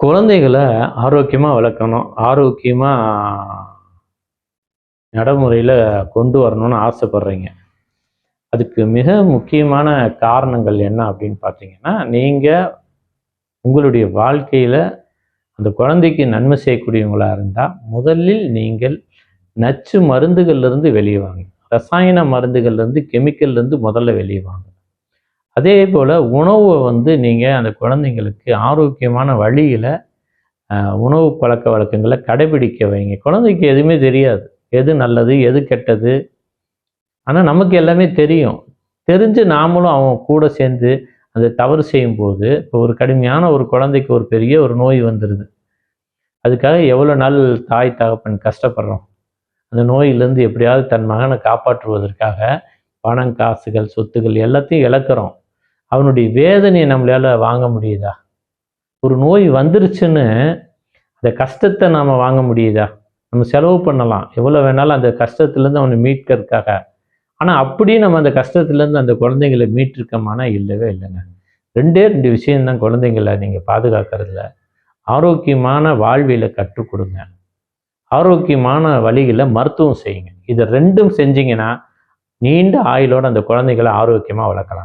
குழந்தைகளை ஆரோக்கியமாக வளர்க்கணும் ஆரோக்கியமாக நடைமுறையில் கொண்டு வரணும்னு ஆசைப்படுறீங்க. அதுக்கு மிக முக்கியமான காரணங்கள் என்ன அப்படின்னு பார்த்தீங்கன்னா நீங்கள் உங்களுடைய வாழ்க்கையில் அந்த குழந்தைக்கு நன்மை செய்யக்கூடியவங்களாக இருந்தால் முதலில் நீங்கள் நச்சு மருந்துகள்லேருந்து வெளியே வாங்க. ரசாயன மருந்துகள்லேருந்து கெமிக்கல்லேருந்து முதல்ல வெளியே வாங்க. அதே போல் உணவை வந்து நீங்கள் அந்த குழந்தைங்களுக்கு ஆரோக்கியமான வழியில் உணவு பழக்க வழக்கங்களை கடைபிடிக்க வைங்க. குழந்தைக்கு எதுவுமே தெரியாது. எது நல்லது எது கெட்டது. ஆனால் நமக்கு எல்லாமே தெரியும். தெரிஞ்சு நாமளும் அவன் கூட சேர்ந்து அந்த தவறு செய்யும்போது இப்போ ஒரு கடுமையான ஒரு குழந்தைக்கு ஒரு பெரிய ஒரு நோய் வந்துடுது அதுக்காக எவ்வளோ நாள் தாய் தகப்பன் கஷ்டப்படுறோம். அந்த நோயிலேருந்து எப்படியாவது தன் மகனை காப்பாற்றுவதற்காக பணம் காசுகள் சொத்துகள் எல்லாத்தையும் இழக்கிறோம். அவனுடைய வேதனையை நம்மளால வாங்க முடியுதா? ஒரு நோய் வந்துருச்சுன்னு அந்த கஷ்டத்தை நாம் வாங்க முடியுதா? நம்ம செலவு பண்ணலாம். எவ்வளோ வேணாலும் அந்த கஷ்டத்துலேருந்து அவனை மீட்கிறதுக்காக. ஆனால் அப்படியே நம்ம அந்த கஷ்டத்துலேருந்து அந்த குழந்தைங்களை மீட்டிருக்கோமானா இல்லவே இல்லைங்க. ரெண்டே ரெண்டு விஷயம்தான் குழந்தைங்களை நீங்கள் பாதுகாக்கிறதுல. ஆரோக்கியமான வாழ்வியலை கற்றுக் கொடுங்க. ஆரோக்கியமான வழிகளை மருத்துவம் செய்யுங்க. இது ரெண்டும் செஞ்சீங்கன்னா நீண்ட ஆயுளோட அந்த குழந்தைகளை ஆரோக்கியமாக வளர்க்கலாம்.